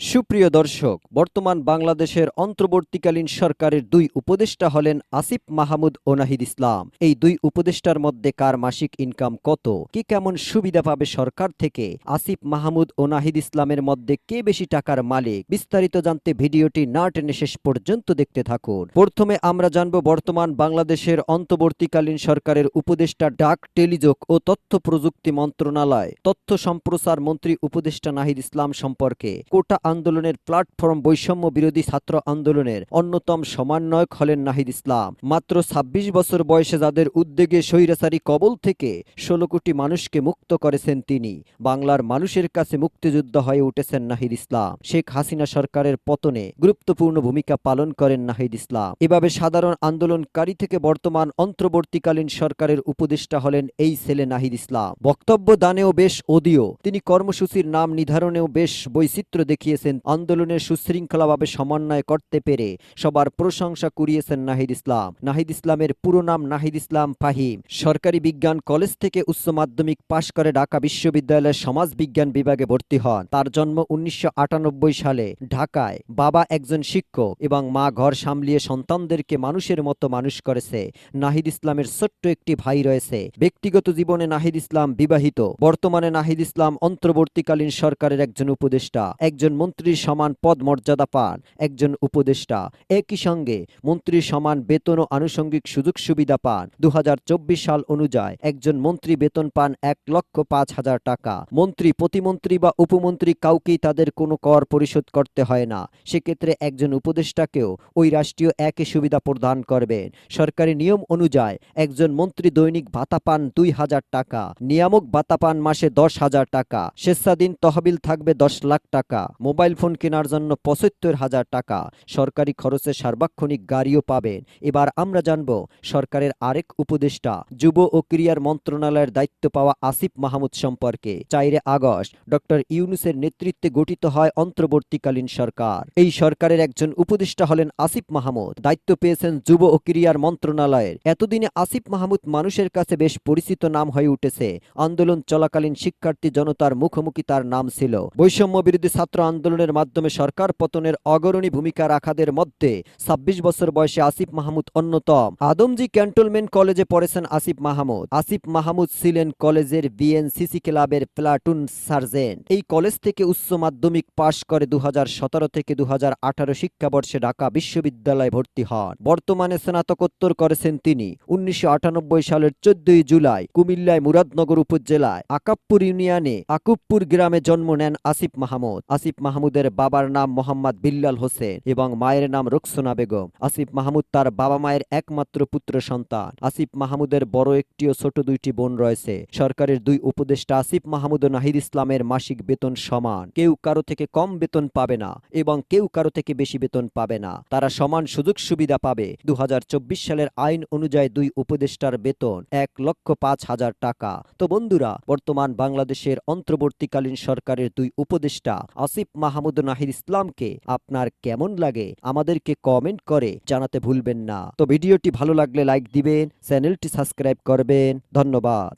সুপ্রিয় দর্শক, বর্তমান বাংলাদেশের অন্তর্বর্তীকালীন সরকারের দুই উপদেষ্টা হলেন আসিফ মাহমুদ ও নাহিদ ইসলাম। এই দুই উপদেষ্টার মধ্যে কার মাসিক ইনকাম কত? কি কেমন সুবিধা পাবে সরকার থেকে? আসিফ মাহমুদ ও নাহিদ ইসলামের মধ্যে কে বেশি টাকার মালিক? বিস্তারিত জানতে ভিডিওটি না টেনে শেষ পর্যন্ত দেখতে থাকুন। প্রথমে আমরা জানব বর্তমান বাংলাদেশের অন্তর্বর্তীকালীন সরকারের উপদেষ্টা ডাক, টেলিযোগ ও তথ্য প্রযুক্তি মন্ত্রণালয়। তথ্য সম্প্রসার মন্ত্রী উপদেষ্টা নাহিদ ইসলাম সম্পর্কে কোটা আন্দোলনের প্ল্যাটফর্ম বৈষম্য বিরোধী ছাত্র আন্দোলনের অন্যতম সমন্বয়ক হলেন নাহিদ ইসলাম। মাত্র ২৬ বছর বয়সে যাদের উদ্যোগে স্বৈরাচারী কবল থেকে ষোলো কোটি মানুষকে মুক্ত করেছেন তিনি, বাংলার মানুষের কাছে মুক্তিযুদ্ধ হয়ে উঠেছেন নাহিদ ইসলাম। শেখ হাসিনা সরকারের পতনে গুরুত্বপূর্ণ ভূমিকা পালন করেন নাহিদ ইসলাম। এভাবে সাধারণ আন্দোলনকারী থেকে বর্তমান অন্তর্বর্তীকালীন সরকারের উপদেষ্টা হলেন এই ছেলে নাহিদ ইসলাম। বক্তব্য দানেও বেশ অদিও তিনি কর্মসূচির নাম নির্ধারণেও বেশ বৈচিত্র্য দেখিয়েছেন আন্দোলনের সুশৃঙ্খলাভাবে সমন্বয় করতে পেরে সবার প্রশংসা কুড়িয়েছেন নাহিদ ইসলাম। নাহিদ ইসলামের পুরো নাম নাহিদ ইসলাম ফাহিম। সরকারি বিজ্ঞান কলেজ থেকে উচ্চ মাধ্যমিক পাশ করে ঢাকা বিশ্ববিদ্যালয়ের সমাজ বিজ্ঞান বিভাগে ভর্তি হন। তার জন্ম উনিশশো সালে ঢাকায়। বাবা একজন শিক্ষক এবং মা ঘর সামলিয়ে সন্তানদেরকে মানুষের মতো মানুষ করেছে। নাহিদ ইসলামের ছোট্ট একটি ভাই রয়েছে। ব্যক্তিগত জীবনে নাহিদ ইসলাম বিবাহিত। বর্তমানে নাহিদ ইসলাম অন্তর্বর্তীকালীন সরকারের একজন উপদেষ্টা। একজন মন্ত্রীর সমান পদ মর্যাদা পান একজন উপদেষ্টা। একই সঙ্গে মন্ত্রীর সমান বেতন ও আনুষঙ্গিক সুযোগ সুবিধা পান। দু সাল অনুযায়ী একজন মন্ত্রী বেতন পান এক লক্ষ পাঁচ হাজার টাকা। মন্ত্রী, প্রতিমন্ত্রী বা উপমন্ত্রী কাউকেই তাদের কোনো কর পরিশোধ করতে হয় না। সেক্ষেত্রে একজন উপদেষ্টাকেও ওই রাষ্ট্রীয় একই সুবিধা প্রদান করবেন। সরকারি নিয়ম অনুযায়ী একজন মন্ত্রী দৈনিক ভাতা পান দুই হাজার টাকা, নিয়ামক ভাতা পান মাসে দশ হাজার টাকা, স্বেচ্ছাধীন তহবিল থাকবে দশ লাখ টাকা। মোবাইল ফোন কেনার জন্য পঁচাত্তর হাজার টাকা। সরকারি খরচে সার্বক্ষণিক গাড়িও পাবেন। এবার আমরা জানব সরকারের আরেক উপদেষ্টা, যুব ও ক্রিয়ার মন্ত্রণালয়ের দায়িত্ব পাওয়া আসিফ মাহমুদ সম্পর্কে। চাইরে আগস্ট, ডক্টর ইউনুসের নেতৃত্বে গঠিত হয় অন্তর্বর্তীকালীন সরকার। এই সরকারের একজন উপদেষ্টা হলেন আসিফ মাহমুদ। দায়িত্ব পেয়েছেন যুব ও ক্রিয়ার মন্ত্রণালয়ের। এতদিনে আসিফ মাহমুদ মানুষের কাছে বেশ পরিচিত নাম হয়ে উঠেছে। আন্দোলন চলাকালীন শিক্ষার্থী জনতার মুখোমুখি তার নাম ছিল। বৈষম্য বিরোধী ছাত্র আন্দোলনের মাধ্যমে সরকার পতনের অগ্রণী ভূমিকা রাখাদের মধ্যে ছাব্বিশ বছর বয়সে আসিফ মাহমুদ অন্যতম। আদমজি ক্যান্টনমেন্ট কলেজে পড়েছেন আসিফ মাহমুদ। আসিফ মাহমুদ ছিলেন কলেজের বিএনসিসি ক্লাবের প্লাটুন সার্জেন্ট। এই কলেজ থেকে উচ্চ মাধ্যমিক পাশ করে দু থেকে দু শিক্ষাবর্ষে ঢাকা বিশ্ববিদ্যালয়ে ভর্তি হন। বর্তমানে স্নাতকোত্তর করেছেন তিনি। উনিশশো আটানব্বই সালের চোদ্দই জুলাই কুমিল্লায় মুরাদনগর উপজেলায় আকাপ্পুর ইউনিয়নে আকুপ্পুর গ্রামে জন্ম নেন আসিফ মাহমুদ। আসিফ মাহমুদের বাবার নাম মোহাম্মদ বিল্লাল হোসেন এবং মায়ের নাম রুকসোনা বেগম। আসিফ মাহমুদ তার বাবা মায়ের একমাত্র পুত্র সন্তান। আসিফ মাহমুদের বড় একটি ও ছোট দুইটি বোন রয়েছে। সরকারের দুই উপদেষ্টা আসিফ মাহমুদ ও নাহিদ ইসলামের মাসিক বেতন সমান। কেউ কারও থেকে কম বেতন পাবে না এবং কেউ কারও থেকে বেশি বেতন পাবে না। তারা সমান সুযোগ সুবিধা পাবে। দু হাজার চব্বিশ সালের আইন অনুযায়ী দুই উপদেষ্টার বেতন এক লক্ষ পাঁচ হাজার টাকা। তো বন্ধুরা, বর্তমান বাংলাদেশের অন্তর্বর্তীকালীন সরকারের দুই উপদেষ্টা আসিফ মাহমুদ নাহিদ ইসলামকে আপনার কেমন লাগে আমাদেরকে কমেন্ট করে জানাতে ভুলবেন না। তো ভিডিওটি ভালো লাগলে লাইক দিবেন, চ্যানেলটি সাবস্ক্রাইব করবেন। ধন্যবাদ।